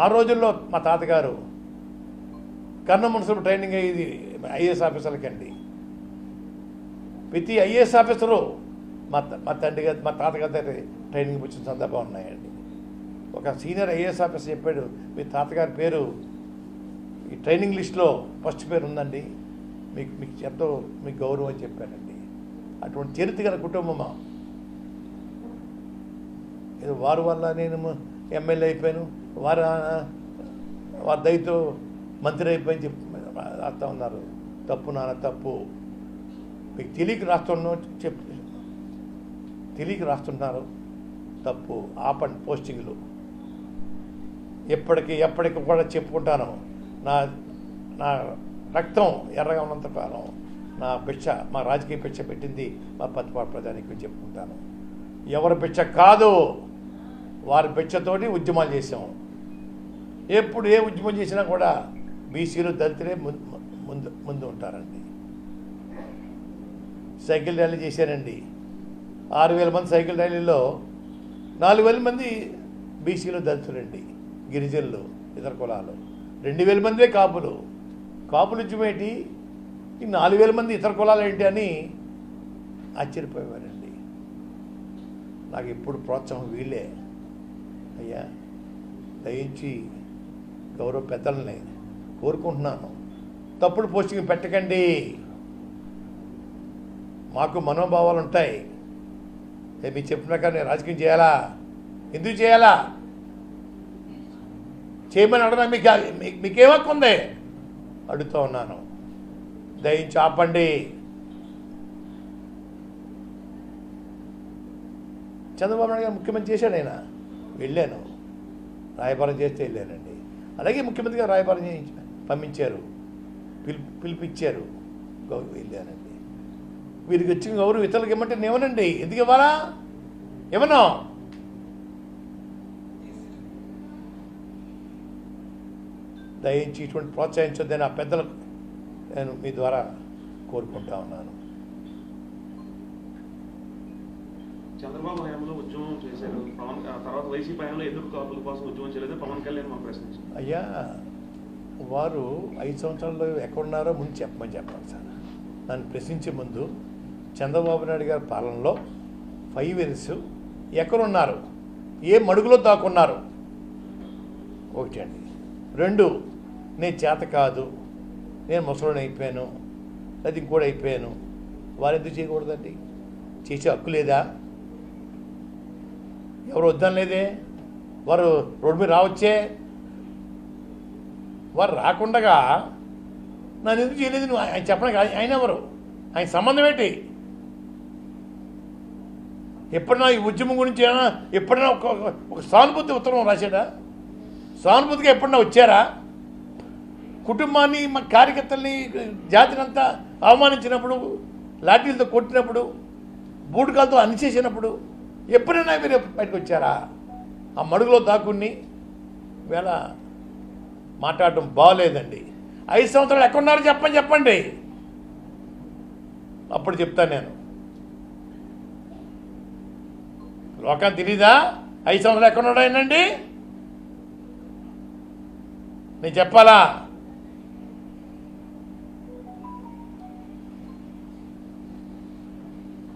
ఆ రోజుల్లో మా తాతగారు కర్ణ మున్సిపల్ ట్రైనింగ్ అయ్యేది ఐఏఎస్ ఆఫీసర్లకండి ప్రతి ఐఏఎస్ ఆఫీసరు మా మా తండ్రి గారి మా తాతగారి దగ్గర ట్రైనింగ్ వచ్చిన సందర్భం ఉన్నాయండి. ఒక సీనియర్ ఐఏఎస్ ఆఫీసర్ చెప్పాడు మీ తాతగారి పేరు ఈ ట్రైనింగ్ లిస్ట్లో ఫస్ట్ పేరు ఉందండి. మీకు మీకు ఎంతో మీకు గౌరవం అని చెప్పానండి అటువంటి చరిత్ర గల కుటుంబమా ఇది వారి వల్ల నేను ఎమ్మెల్యే అయిపోయాను. వారు వారి దయతో మంత్రి అయిపోయి రాస్తా ఉన్నారు. తప్పు నాన్న తప్పు. మీకు తెలియక రాస్తున్నా చెప్ తెలియక రాస్తున్నారు. తప్పు. ఆపండి పోస్టింగ్లు. ఎప్పటికీ ఎప్పటికి కూడా చెప్పుకుంటాను. నా నా రక్తం ఎర్రగా ఉన్నంత కాలం నా భిక్ష మా రాజకీయ భిక్ష పెట్టింది మా పత్తిపాడు ప్రజానికి చెప్పుకుంటాను. ఎవరి భిక్ష కాదు! వారి భిక్షతోటి ఉద్యమాలు చేసాము ఎప్పుడు ఏ ఉద్యమం చేసినా కూడా బీసీలు దళితులే ముందు ముందు ముందు ఉంటారండి. సైకిల్ ర్యాలీ చేశానండి ఆరు వేల మంది సైకిల్ ర్యాలీలో నాలుగు వేల మంది బీసీలు దళితులండి. గిరిజనులు ఇతర కులాలు. రెండు వేల మందే కాపులు. కాపులు ఉద్యమం ఏంటి? ఈ నాలుగు వేల మంది ఇతర కులాలు ఏంటి అని ఆశ్చర్యపోయేవారండి. నాకు ఇప్పుడు ప్రోత్సాహం వీళ్ళే. అయ్యా దయించి గౌరవ పెద్దలని కోరుకుంటున్నాను. తప్పుడు పోస్టింగ్ పెట్టకండి. మాకు మనోభావాలు ఉంటాయి. ఏ మీరు చెప్పినాక నేను రాజకీయం చేయాలా? ఎందుకు చేయాలా? చేయమని అడగడం మీకు మీ- హక్కు ఉంది? అడుగుతూ ఉన్నాను. దయించి ఆపండి. చంద్రబాబు నాయుడు గారు ముఖ్యమంత్రి చేశాడు ఆయన. వెళ్ళాను. రాయబారం చేస్తే వెళ్ళానండి. అలాగే ముఖ్యమంత్రి గారు రాయబారం చేయించ పంపించారు. పిలు పిలిపించారు వెళ్ళానండి. వీరికి వచ్చిన గౌరవం ఇతరులకు ఇమ్మంటే నేను ఇవ్వనండి ఎందుకు ఇవ్వాలా? ఇవ్వను దయించి ఇటువంటి ప్రోత్సహించొద్దని ఆ పెద్దలకు నేను మీ ద్వారా కోరుకుంటా ఉన్నాను. చంద్రబాబు హయాంలో ఉద్యమం చేశారు. పవన్ తర్వాత వైసీపీ హయాంలో ఎదురు కాపుల కోసం ఉద్యమం చేయలేదు. పవన్ కళ్యాణ్ మనం ప్రశ్నించారు. అయ్యా వారు ఐదు సంవత్సరాల్లో ఎక్కడున్నారో ముందు చెప్పమని చెప్పాలి సార్. నన్ను ప్రశ్నించే ముందు చంద్రబాబు నాయుడు గారి పాలనలో ఫైవ్ ఇయర్స్ ఎక్కడున్నారు? ఏ మడుగులో దాక్కున్నారు? ఒకటి అండి. రెండు నేను చేత కాదు. నేను ముసలోని అయిపోయాను. అది ఇంకోటి అయిపోయాను. వారు ఎందుకు చేయకూడదండి? చేసే హక్కు లేదా? ఎవరు వద్దని లేదే? వారు రోడ్డు మీద రావచ్చే? వారు రాకుండగా నన్ను ఎందుకు చేయలేదు నువ్వు? ఆయన చెప్పడానికి ఆయన- ఎవరు? ఆయన సంబంధం ఏంటి? ఎప్పుడైనా ఈ ఉద్యమం గురించి ఏమైనా ఎప్పుడైనా ఒక ఒక- సానుభూతి ఉత్తరం రాశాడా? సానుభూతిగా ఎప్పుడైనా వచ్చారా? కుటుంబాన్ని మా కార్యకర్తల్ని జాతిని అంతా అవమానించినప్పుడు లాఠీలతో కొట్టినప్పుడు బూటకాలతో అనిచేసినప్పుడు ఎప్పుడైనా మీరు బయటకు వచ్చారా? ఆ మడుగులో దాక్కుని వేళ మాట్లాడటం బాగలేదండి ఐదు సంవత్సరాలు ఎక్కడున్నారో చెప్పని చెప్పండి. అప్పుడు చెప్తాను నేను. లోకం తెలీదా? ఐదు సంవత్సరాలు ఎక్కడున్నాడు ఆయనండి నేను చెప్పాలా?